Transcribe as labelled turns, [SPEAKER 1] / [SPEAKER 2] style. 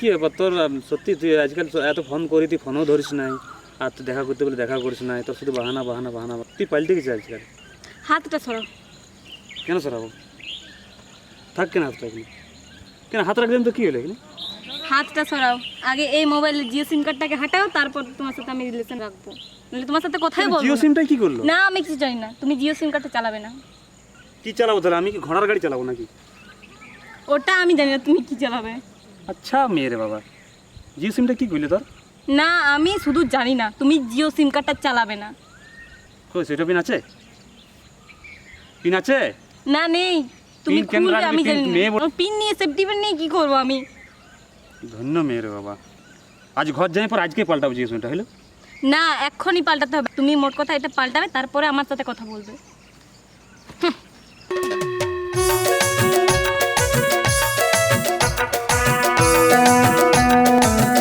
[SPEAKER 1] কি ব্যাপার? তোর সত্যি তুই আজকাল এত ফোন করি তুই ফোনও ধরিস নাই। আর তুই দেখা করতে বলে দেখা করিস নাই। তোর শুধু বাহানা বাহানা বাহানা তুই পাল্টে গেছিস আজকাল।
[SPEAKER 2] হাতটা সরো
[SPEAKER 1] কেন সরাবো? থাক কেন হাতটা এখানে? কেন হাত রাখলেন তো কী হলো এখানে?
[SPEAKER 2] হাতটা সরাও। আগে এই মোবাইলের জিও সিম কার্ডটাকে হাঁটাও তারপর তোমার সাথে আমি রিলেশন রাখব। নাহলে তোমার সাথে কথাই বলব
[SPEAKER 1] জিও। সিমটাই কি করল?
[SPEAKER 2] না আমি কিছু জানি না। তুমি জিও সিম কার্ডটা চালাবে না।
[SPEAKER 1] কি চালাবো তাহলে? আমি কি ঘোড়ার গাড়ি চালাবো নাকি?
[SPEAKER 2] ওটা আমি জানি না তুমি কি চালাবে।
[SPEAKER 1] আচ্ছা মেয়ে রে বাবা। জিও সিমটা কি করলি তোর?
[SPEAKER 2] না আমি শুধু জানি না তুমি জিও সিম কার্ডটা চালাবে না।
[SPEAKER 1] কই সেটা পিন আছে? পিন আছে?
[SPEAKER 2] না নেই। তুমি
[SPEAKER 1] কেন
[SPEAKER 2] খুলবে আমি জানি না। পিন নিয়ে সেফটি পিন নিয়ে কি করব আমি?
[SPEAKER 1] ধন্য মেয়ে বাবা। আজ ঘর যাই পর আজকে পাল্টাবো জিও সিমটা হলো
[SPEAKER 2] না এক্ষুনি পাল্টাতে হবে। তুমি মোট কথা এটা পাল্টাবে তারপরে আমার সাথে কথা বলবে।